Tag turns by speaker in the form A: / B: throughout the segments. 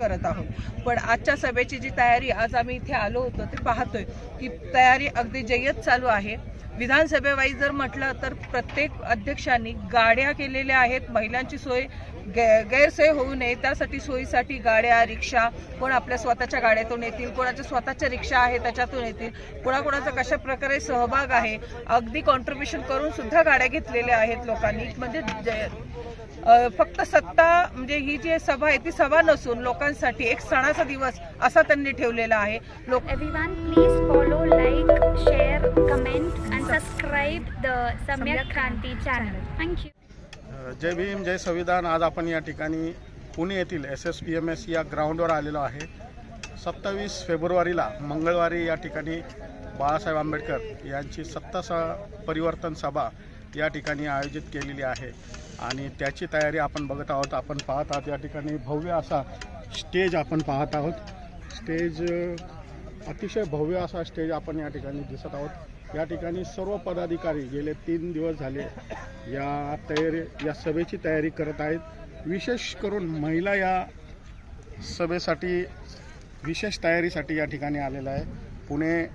A: करत आहोत. पण आजच्या सभेची जी तयारी आज आम्ही इथे आलो होतो ते पाहतोय की तयारी अगदी जय्यत चालू आहे. विधानसभेवाईज जर म्हटलं तर प्रत्येक अध्यक्षांनी गाड्या केलेल्या आहेत. महिलांची सोय गैरसोय होऊ नये. त्यासाठी सोयीसाठी गाड्या रिक्षा कोण आपल्या स्वतःच्या गाड्यातून येतील कोणाच्या स्वतःच्या रिक्षा आहे त्याच्यातून येतील कोणाकोणाचा कशा प्रकारे सहभाग आहे अगदी कॉन्ट्रीब्युशन करून सुद्धा गाड्या घेतलेल्या आहेत लोकांनी. म्हणजे फक्त सत्ता म्हणजे ही जी सभा आहे ती सभा नसून लोकांसाठी एक सणाचा दिवस असा त्यांनी ठेवलेला आहे लोक
B: please follow, like, share, comment, and subscribe the Samyak Kranti channel. Thank you.
C: जय भीम जय संविधान आज आपण या ठिकाणी पुणे येथील S S P M S या ग्राउंडवर आलेलो आहे सत्तावीस फेब्रुवारीला मंगळवारी या ठिकाणी बाळासाहेब आंबेडकर यांची सत्ता स परिवर्तन सभा या ठिकाणी आयोजित केलेली आहे आणि त्याची तयारी आपण बघत आहोत. आपण पाहत आहोत या ठिकाणी भव्य असा स्टेज आपण पाहत आहोत. स्टेज अतिशय भव्य असा स्टेज आपण या ठिकाणी दिसत आहोत. या ठिकाणी सर्व पदाधिकारी गेले तीन दिवस झाले या तयारी या सभेची तयारी करत आहेत. विशेष करून महिला या सभेसाठी विशेष तयारीसाठी या ठिकाणी आलेला आहे. पुणे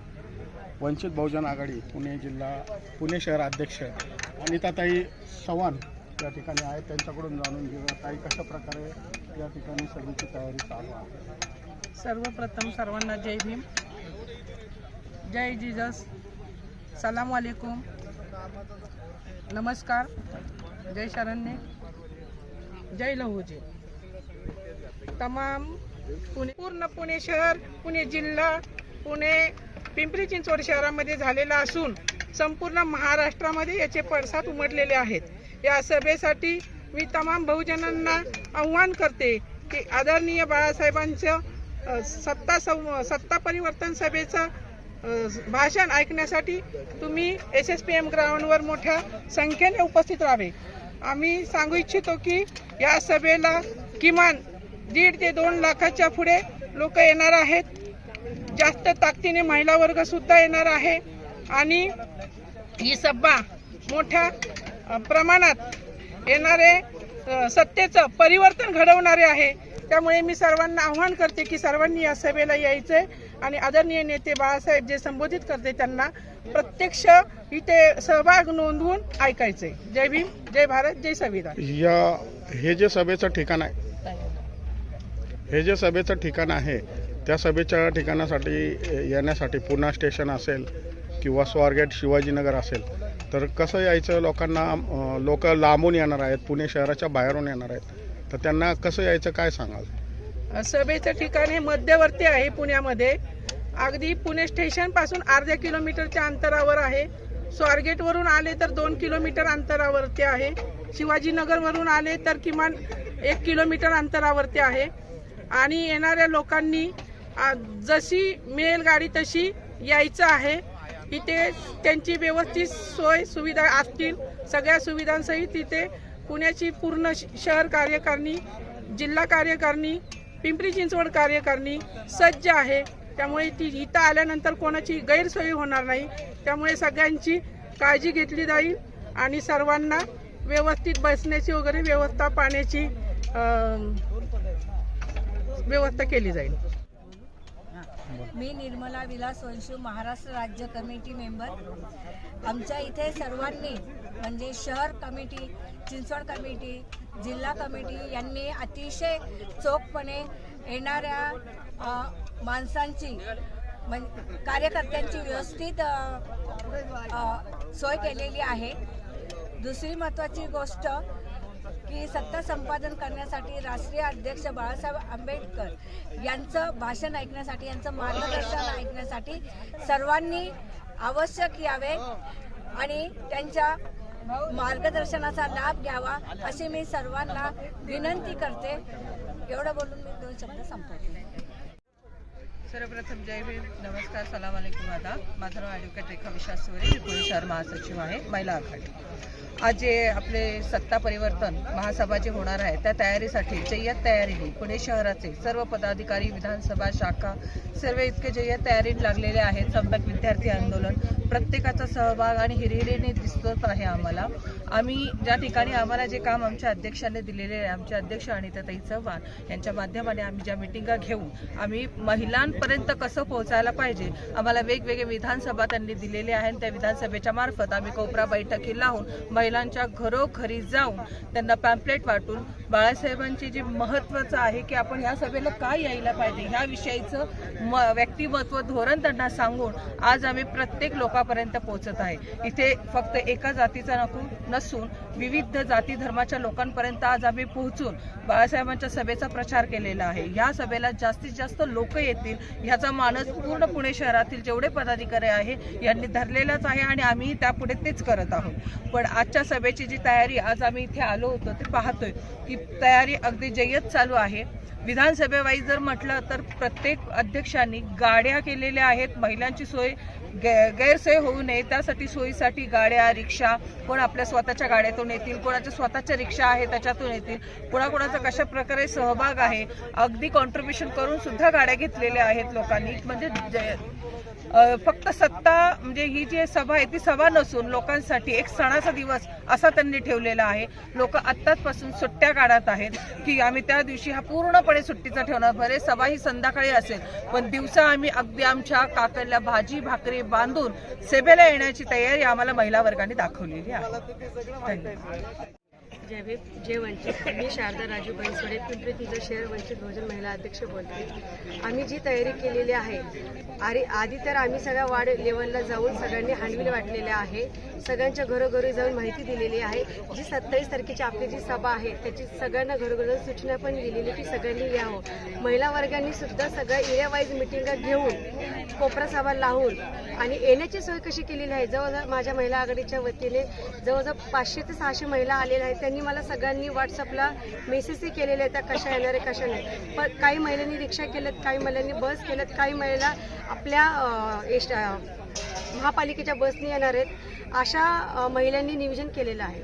C: वंचित बहुजन आघाडी पुणे जिल्हा पुणे शहर अध्यक्ष अनिताताई चव्हाण या ठिकाणी आहेत त्यांच्याकडून जाणून घेऊया काही कशा प्रकारे या ठिकाणी सभेची तयारी चालू आहे.
A: सर्वप्रथम सर्वांना जय भीम. जय जिजस. सलाम वालेकुम. नमस्कार. जय शरण्य. जय लहूजी. तमाम पुणे पूर्ण पुणे शहर पुणे जिल्हा पुणे पिंपरी चिंचवड शहरामध्ये झालेला असून संपूर्ण महाराष्ट्रामध्ये याचे पडसाद उमटलेले आहेत. या सभेसाठी मी तमाम बहुजनांना आव्हान करते की आदरणीय बाळासाहेबांचं सत्ता सं सत्ता परिवर्तन सभेचं भाषण ऐकण्यासाठी तुम्ही एस एस पी एम ग्राउंडवर मोठ्या संख्येने उपस्थित राहावे. आम्ही सांगू इच्छितो की या सभेला किमान दीड ते दोन लाखाच्या पुढे लोक येणार आहेत. जास्त ताकदीने महिला वर्ग सुद्धा येणार आहे. आणि ही सभा मोठ्या प्रमाणात येणारे सत्तेचं परिवर्तन घडवणारे आहे. त्यामुळे मी सर्वांना आव्हान करते की सर्वांनी या सभेला यायचंय आणि आदरणीय नेते बाळासाहेब जे संबोधित करते त्यांना प्रत्यक्ष इथे सहभाग नोंदवून ऐकायचंय जय भीम जय भारत जय संविधान.
C: या हे जे सभेचं ठिकाण आहे हे जे सभेचं ठिकाण आहे त्या सभेच्या ठिकाणासाठी येण्यासाठी पुणा स्टेशन असेल किंवा स्वारगेट शिवाजीनगर असेल तर कसं यायचं लोकांना लोक लांबून येणार आहेत पुणे शहराच्या बाहेरून येणार आहेत तर त्यांना कसं यायचं काय सांगाल?
A: सभेचं ठिकाण हे मध्यवर्ती आहे पुण्यामध्ये. अगदी पुणे स्टेशनपासून अर्ध्या किलोमीटरच्या अंतरावर आहे. स्वारगेटवरून आले तर दोन किलोमीटर अंतरावरती आहे. शिवाजीनगरवरून आले तर किमान एक किलोमीटर अंतरावरती आहे. आणि येणाऱ्या लोकांनी जशी मिळेल गाडी तशी यायचं आहे. इथे त्यांची व्यवस्थित सोय सुविधा असतील सगळ्या सुविधांसहित तिथे पुण्याची पूर्ण श- शहर कार्यकारिणी जिल्हा कार्यकारिणी पिंपरी चिंचवड कार्यकारिणी सज्ज आहे. त्यामुळे ती इथं आल्यानंतर कोणाची गैरसोय होणार नाही. त्यामुळे सगळ्यांची काळजी घेतली जाईल आणि सर्वांना व्यवस्थित बसण्याची वगैरे व्यवस्था पाण्याची व्यवस्था केली जाईल.
D: मी निर्मला विलास वंशू महाराष्ट्र राज्य कमिटी मेंबर. आमच्या इथे सर्वांनी म्हणजे शहर कमिटी चिंचवड कमिटी जिल्हा कमिटी यांनी अतिशय चोखपणे येणाऱ्या माणसांची म्हण कार्यकर्त्यांची व्यवस्थित सोय केलेली आहे. दुसरी महत्त्वाची गोष्ट की सत्ता संपादन करण्यासाठी राष्ट्रीय अध्यक्ष बाळासाहेब आंबेडकर यांचं भाषण ऐकण्यासाठी यांचं मार्गदर्शन ऐकण्यासाठी सर्वांनी आवश्यक यावे आणि त्यांच्या मार्गदर्शनाचा लाभ घ्यावा अशी मी सर्वांना विनंती करते. एवढं बोलून मी दोन शब्द संपवते.
E: सर्वप्रथम जय भीम. नमस्कार सलाम अलैकुम आता माझं नाव ॲडव्होकेट रेखा विश्वासवरी सुरे. पुणे शहर महासचिव आहे महिला आघाडी. आज जे आपले सत्ता परिवर्तन महासभा जे होणार आहे त्या तयारीसाठी जय्यत तयारीने पुणे शहराचे सर्व पदाधिकारी विधानसभा शाखा सर्व इतके जय्यत तयारीने लागलेले आहेत सम्यक विद्यार्थी आंदोलन प्रत्येकाचा सहभाग आणि हिरहिरीने दिसतोच आहे आम्हाला. आम्ही ज्या ठिकाणी आम्हाला जे काम आमच्या अध्यक्षांनी दिलेले आहे आमचे अध्यक्ष अनिताताई चव्हाण यांच्या माध्यमाने आम्ही ज्या मिटिंगा घेऊन आम्ही लोकांपर्यंत कसं पोहोचायला पाहिजे? आम्हाला वेगवेगळे विधानसभा त्यांनी दिलेले आहे आणि त्या विधानसभेच्या मार्फत आम्ही कोपरा बैठकी लावून महिलांच्या घरोघरी जाऊन त्यांना पॅम्पलेट वाटून बाळासाहेबांची जी महत्त्वाचं आहे की आपण ह्या सभेला काय यायला पाहिजे ह्या विषयीचं म व्यक्तिमत्व धोरण त्यांना सांगून आज आम्ही प्रत्येक लोकांपर्यंत पोहोचत आहे. इथे फक्त एका जातीचा नको नसून विविध जाती धर्माच्या लोकांपर्यंत आज आम्ही पोहोचून बाळासाहेबांच्या सभेचा प्रचार केलेला आहे. या सभेला जास्तीत जास्त लोक येतील ह्याचा मानस पूर्ण पुणे शहरातील जेवढे पदाधिकारी आहे यांनी धरलेलाच आहे आणि आम्ही त्यापुढे तेच करत आहोत. पण आजच्या सभेची जी तयारी आज आम्ही इथे आलो होतो ते पाहतोय की तयारी अगदी जय्यत चालू आहे. विधानसभेवाईज जर म्हटलं तर प्रत्येक अध्यक्षांनी गाड्या केलेल्या आहेत महिलांची सोय गै- गैरसोय होऊ नये त्यासाठी सोयीसाठी गाड्या रिक्षा कोण आपल्या स्वतःच्या गाड्यातून येतील कोणाच्या स्वतःच्या रिक्षा आहे त्याच्यातून येतील कोणाकोणाचा कशा प्रकारे सहभाग आहे अगदी कॉन्ट्रीब्युशन करून सुद्धा गाड्या घेतलेल्या आहेत लोकांनी. म्हणजे फक्त सत्ता म्हणजे ही जी सभा आहे ती सभा नसून लोकांसाठी एक सणाचा दिवस असा त्यांनी ठेवलेला आहे. लोक आत्ताचपासून सुट्ट्या काढत आहेत की आम्ही त्या दिवशी हा पूर्णपणे सुट्टीचा ठेवणार. बरे सभा ही संध्याकाळी असेल पण दिवसा आम्ही अगदी आमच्या काकडल्या भाजी भाकरी बांधून सभेला येण्याची तयारी आम्हाला महिला वर्गाने दाखवलेली आहे.
F: जय भीम जय वंचित. मी शारदा राजू बनसोडे. पिंपरी चिंचवड शहर वंचित बहुजन महिला अध्यक्ष बोलते. आम्ही जी तयारी केलेली आहे अरे आधी तर आम्ही सगळ्या वार्ड लेवलला जाऊन सगळ्यांनी हांडविल वाटलेले आहे. सगळ्यांच्या घरोघरी जाऊन माहिती दिलेली आहे. जी सत्तावीस तारखेची आपली जी सभा आहे त्याची सगळ्यांना घरोघरी जाऊन सूचना पण दिलेली की सगळ्यांनी यावं. महिला वर्गांनी सुद्धा सगळ्या एरिया वाईज मिटिंगा घेऊन कोपरा सभा लावून आणि येण्याची सोय कशी केलेली आहे? जवळजवळ माझ्या महिला आघाडीच्या वतीने जवळजवळ पाचशे ते सहाशे महिला आलेल्या आहेत. त्यांनी मला सगळ्यांनी व्हॉट्सअपला मेसेजही केलेले आहेत त्या कशा येणार आहे कशा नाही? पण काही महिलांनी रिक्षा केल्यात काही महिलांनी बस केल्यात काही महिला आपल्या महापालिकेच्या बसने येणार आहेत. अशा महिलांनी नियोजन केलेलं आहे.